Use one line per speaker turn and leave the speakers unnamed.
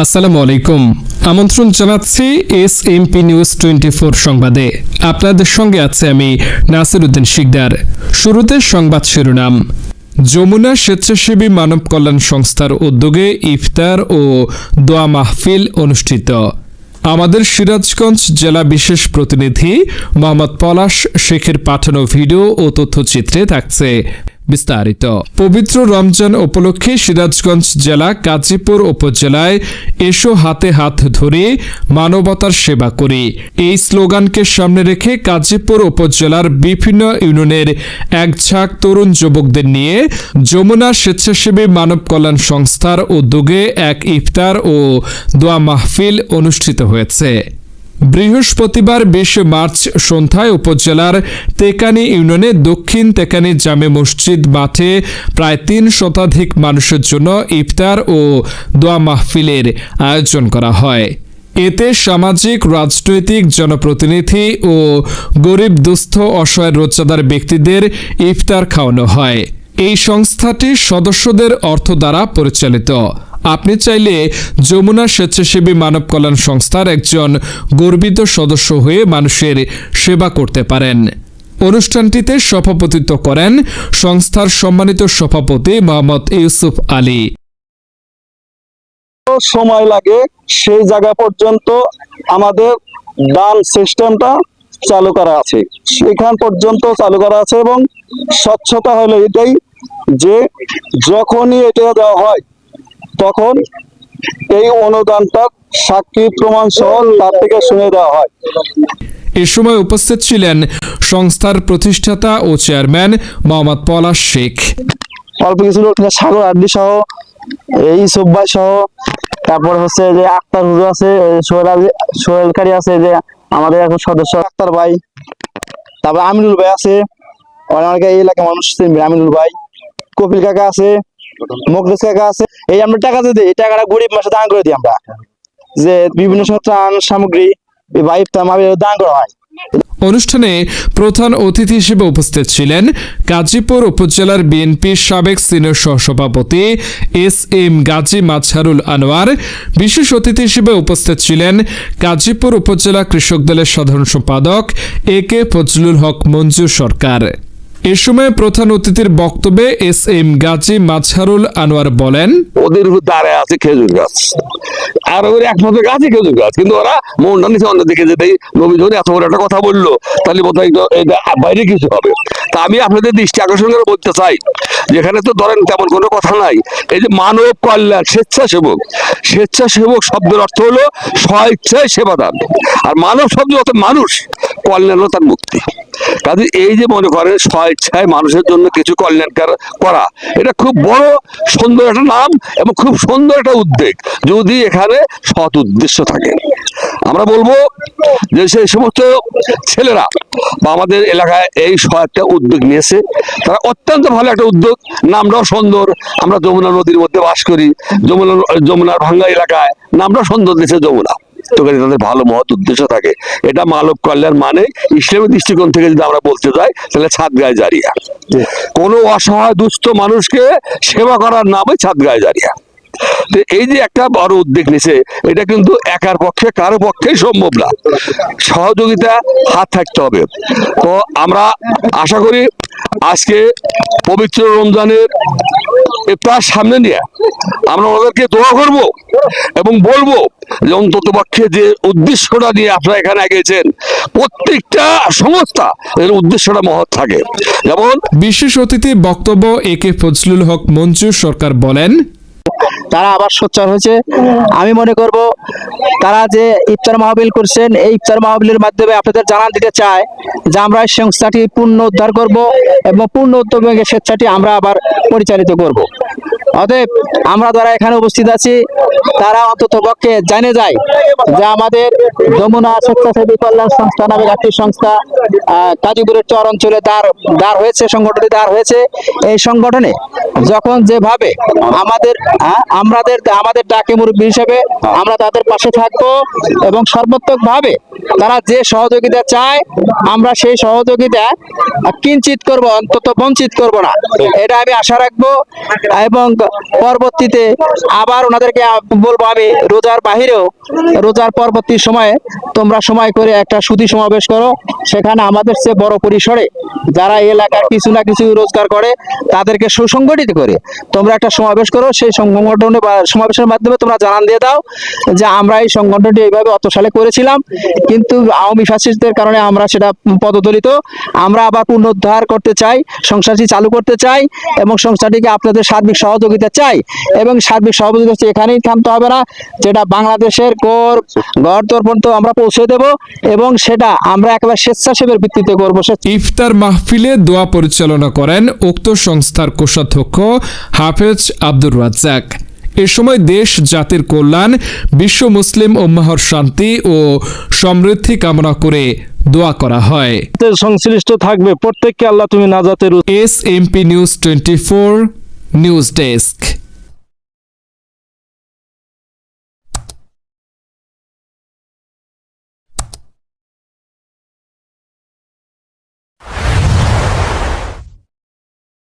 আসসালামু আলাইকুম। আমন্ত্রণ জানাচ্ছি S MP news twenty four সংবাদে। আপনাদের সঙ্গে আছে আমি নাসির উদ্দিন শিকদার। শুরুতে সংবাদ শিরোনাম। যমুনা স্বেচ্ছাসেবী মানব কল্যাণ সংস্থার উদ্যোগে ইফতার ও দোয়া মাহফিল অনুষ্ঠিত। আমাদের সিরাজগঞ্জ জেলা বিশেষ প্রতিনিধি মোহাম্মদ পলাশ শেখের পাঠানো ভিডিও ও তথ্যচিত্রে থাকছে। বিস্তারিত। পবিত্র রমজান উপলক্ষে সিরাজগঞ্জ জেলা কাজীপুর উপজেলায় এসো হাতে হাত ধরে মানবতার সেবা করি। এই স্লোগানকে সামনে রেখে কাজীপুর উপজেলার বিভিন্ন ইউনিয়নের এক ঝাঁক তরুণ যুবকদের নিয়ে যমুনা স্বেচ্ছাসেবী মানব কল্যাণ সংস্থার উদ্যোগে এক ইফতার ও দোয়া মাহফিল অনুষ্ঠিত হয়েছে। বৃহস্পতিবার বিশে মার্চ সন্ধ্যায় উপজেলার তেকানি ইউনিয়নে দক্ষিণ তেকানি জামে মসজিদ মাঠে প্রায় তিন শতাধিক মানুষের জন্য ইফতার ও দোয়া মাহফিলের আয়োজন করা হয়। এতে সামাজিক, রাজনৈতিক, জনপ্রতিনিধি ও গরিব, দুস্থ, অসহায়, রোজাদার ব্যক্তিদের ইফতার খাওয়ানো হয়। এই সংস্থাটি সদস্যদের অর্থ দ্বারা পরিচালিত। আপনি চাইলে যমুনা স্বেচ্ছাসেবী মানব কল্যাণ সংস্থার একজন গর্বিত সদস্য হয়ে মানুষের সেবা করতে পারেন। অনুষ্ঠানটিতে সভাপতিত্ব করেন সংস্থার সম্মানিত সভাপতি মোহাম্মদ ইউসুফ আলী।
সময় লাগে, সেই জায়গা পর্যন্ত আমাদের দান সিস্টেমটা চালু করা আছে। সেখান পর্যন্ত চালু করা আছে এবং স্বচ্ছতা হলো এটাই যে যখনই এটা দেওয়া হয় তখন এই অনুদানটা সাক্ষী প্রমাণ সহ তার থেকে শুনে দেওয়া হয়।
এ সময় উপস্থিত ছিলেন সংস্থার প্রতিষ্ঠাতা ও চেয়ারম্যান মোহাম্মদ পলাশ শেখ।
অল্প কিছু লোক সাগর আড্ডি সহ এই সব্বাই সহ তারপর হচ্ছে যে আক্তার হুজুর আছে সোহেল সোহেলকারী আছে যে আমাদের এখন সদস্য আক্তার ভাই তারপর আমিনুল ভাই আছে অনেকে এই এলাকার মানুষ আমিনুল ভাই। কপিল কাকা আছে কাকা আছে এই আমরা টাকা টাকাটা গরিব মাসে দান করে দিই আমরা। যে বিভিন্ন দান করা হয়।
অনুষ্ঠানে প্রধান অতিথি হিসেবে উপস্থিত ছিলেন গাজীপুর উপজেলার বিএনপির সাবেক সিনিয়র সহসভাপতি এস এম গাজী মাঝহারুল আনোয়ার। বিশেষ অতিথি হিসেবে উপস্থিত ছিলেন গাজীপুর উপজেলা কৃষক দলের সাধারণ সম্পাদক এ কে ফজলুল হক মঞ্জুর সরকার। এ সময় প্রধান অতিথির বক্তব্যে এস এম গাজী মাঝহারুল আনোয়ার বলেন,
ওদের দাঁড়ায় আছে খেজুর গাছ। আর ওর একমাত্র গাছই খেজুর গাছ। কিন্তু ওরা মনটা নিচে অন্য দিকে যেতে নবী যখন এত বড় একটা কথা বলল, তাহলে বোধহয় বাইরে কিছু হবে। তা আমি আপনাদের দৃষ্টি আকর্ষণ করে বলতে চাই, যেখানে তো ধরেন তেমন কোনো কথা নাই। এই যে মানব কল্যাণ, স্বেচ্ছাসেবক। স্বেচ্ছাসেবক শব্দের অর্থ হলো স্বেচ্ছায় সেবাদান আর মানব শব্দ অর্থ মানুষ। কল্যাণ তার মুক্তি। কাজে এই যে মনে করেন স্বেচ্ছায় মানুষের জন্য কিছু কল্যাণ করা- এটা খুব বড় সুন্দর একটা নাম এবং খুব সুন্দর একটা উদ্যোগ যদি এখানে সৎ উদ্দেশ্য থাকে। আমরা বলব যে সেই সমস্ত ছেলেরা বা আমাদের এলাকায় এই একটা উদ্যোগ নিয়েছে। তারা অত্যন্ত ভালো একটা উদ্যোগ। নামটাও সুন্দর। আমরা যমুনা নদীর মধ্যে বাস করি। যমুনা, যমুনার ভাঙ্গা এলাকায় নামটাও সুন্দর দিয়েছে যমুনা। কাজে তাদের ভালো মহৎ উদ্দেশ্য থাকে। এটা মানব কল্যাণ মানে ইসলামের দৃষ্টিকোণ থেকে যদি আমরা বলতে যাই, তাহলে ছাদ গায়ে জারিয়া। কোনো অসহায় দুস্থ মানুষকে সেবা করার নামই ছাদ গায়ে জারিয়া এই যে একটা বড় উদ্যোগ নিছে, এটা কিন্তু একার পক্ষে, কারও পক্ষেই সম্ভব না। সহযোগিতা হাত থাকতে হবে। তো আমরা আশা করি আজকে পবিত্র রমজানের ইফতার সামনে নিয়ে আমরা ওদেরকে দোয়া করব এবং বলব যে অন্তত পক্ষে যে উদ্দেশ্যটা নিয়ে আপনারা এখানে গেছেন প্রত্যেকটা সংস্থা এর উদ্দেশ্যটা মহৎ থাকে। যেমন
বিশেষ অতিথি বক্তব্য এ কে ফজলুল হক মঞ্জুর সরকার বলেন
তারা আবার সোচ্চার হয়েছে। আমি মনে করব তারা যে ইফতার মাহবিল করছেন এই ইফতার মাহবিলের মাধ্যমে আপনাদের জানান দিতে চায় যে আমরা এই সংস্থাটি পূর্ণ উদ্ধার করব এবং পূর্ণ উদ্যোগে স্বেচ্ছাটি আমরা আবার পরিচালিত করব। অতএব আমরা যারা এখানে উপস্থিত আছি তারা অন্তত পক্ষে জেনে যায় যে আমাদের যমুনা স্বেচ্ছাসেবী কল্যাণ সংস্থা নামে একটি সংস্থা কাজীপুরের চর অঞ্চলে দাঁড় দাঁড় হয়েছে, সংগঠনটি দাঁড় হয়েছে। এই সংগঠনে যখন যেভাবে আমাদের আমাদের আমাদের ডাকে মুরব্বী হিসেবে আমরা তাদের পাশে থাকব এবং সর্বাত্মক ভাবে তারা যে সহযোগিতা চায়, আমরা সেই সহযোগিতা কিঞ্চিত করব, অন্তত বঞ্চিত করব না। এটা আমি আশা রাখব এবং পরবর্তীতে আবার ওনাদেরকে বলব আমি, রোজার বাহিরেও, রোজার পরবর্তী সময়ে তোমরা সময় করে একটা সুদী সমাবেশ করো। সেখানে আমাদের চেয়ে বড় পরিসরে যারা এলাকার কিছু না কিছু রোজগার করে, তাদেরকে সুসংগঠিত করে তোমরা একটা সমাবেশ করো। সেই সংগঠনে বা সমাবেশের মাধ্যমে তোমরা জানান দিয়ে দাও যে আমরা এই সংগঠনটি এইভাবে অত সালে করেছিলাম। কিন্তু আওয়ামী ফ্যাসিস্টদের কারণে আমরা সেটা পদদলিত। আমরা আবার পুনরুদ্ধার করতে চাই, সংস্থাটি চালু করতে চাই এবং সংস্থাটিকে আপনাদের সার্বিক সহযোগিতা চাই এবং সার্বিক সহযোগিতা এখানেই থামতে হবে না যেটা বাংলাদেশের কোর গড় তোর পর্যন্ত আমরা পৌঁছে দেব এবং সেটা আমরা একেবারে স্বেচ্ছাসেবের ভিত্তিতে করব।
ইফতার মাহফিলে দোয়া পরিচালনা করেন উক্ত সংস্থার কোষাধ্যক্ষ হাফেজ আব্দুর রাজ্জাক। এ সময় দেশ জাতির কল্যাণ বিশ্ব মুসলিম উম্মাহর শান্তি ও সমৃদ্ধি কামনা করে দোয়া করা হয়।
সংশ্লিষ্ট থাকবে প্রত্যেককে আল্লাহ তুমি নাজাতের
S MP news twenty four news desk.